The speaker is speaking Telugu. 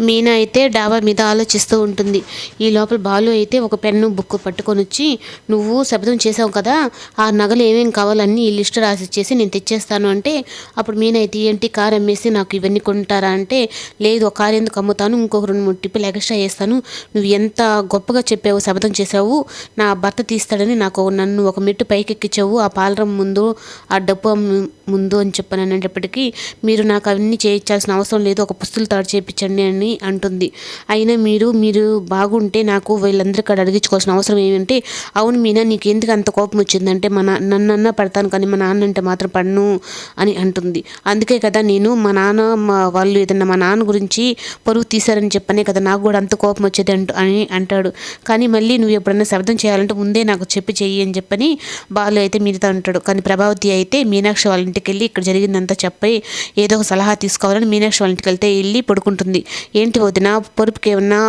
మీనా అయితే డాబా మీద ఆలోచిస్తూ ఉంటుంది. ఈ లోపల బాలు అయితే ఒక పెన్ను బుక్ పట్టుకొని వచ్చి నువ్వు శబ్దం చేసావు కదా ఆ నగలు ఏమేం కావాలన్నీ ఈ లిస్ట్ రాసి ఇచ్చేసి నేను తెచ్చేస్తాను. అంటే అప్పుడు మీనా అయితే ఏంటి కార్ అమ్మేసి నాకు ఇవన్నీ కొంటారా? అంటే లేదు ఒక కారు ఎందుకు అమ్ముతాను? ఇంకొక రెండు మూడు టిప్పులు ఎక్స్ట్రా చేస్తాను నువ్వు ఎంత గొప్పగా చెప్పావు శబ్దం చేసావు నా భర్త తీస్తాడని నాకు నన్ను ఒక మెట్టు పైకెక్కించావు ఆ పాలరం ముందు ఆ డబ్బు ముందు అని చెప్పాను. అనేటప్పటికీ మీరు నాకు అవన్నీ చేయించాల్సిన అవసరం లేదు ఒక పుస్తలు తాడు చేయించండి అని అని అంటుంది. అయినా మీరు మీరు బాగుంటే నాకు వీళ్ళందరి కాడ అడిగించుకోవాల్సిన అవసరం ఏమంటే అవును మీనా నీకు ఎందుకు అంత కోపం వచ్చిందంటే మా నా నన్న పడతాను కానీ మా నాన్న అంటే మాత్రం పడను అని అంటుంది. అందుకే కదా నేను మా నాన్న మా వాళ్ళు ఏదన్నా మా నాన్న గురించి పరువు తీశారని చెప్పనే కదా నాకు కూడా అంత కోపం వచ్చేది అంటు అని అంటాడు. కానీ మళ్ళీ నువ్వు ఎప్పుడన్నా శబ్దం చేయాలంటే ముందే నాకు చెప్పి చెయ్యి అని చెప్పని బాలు అయితే మీరుతో అంటాడు కానీ ప్రభావతి అయితే మీనాక్షి వాళ్ళ ఇంటికి వెళ్ళి ఇక్కడ జరిగిందంతా చెప్పి ఏదో ఒక సలహా తీసుకోవాలని మీనాక్షి వాళ్ళ ఇంటికి వెళ్తే వెళ్ళి పడుకుంటుంది. ఏంటి వదిన? పొరుపుకి ఏమన్నా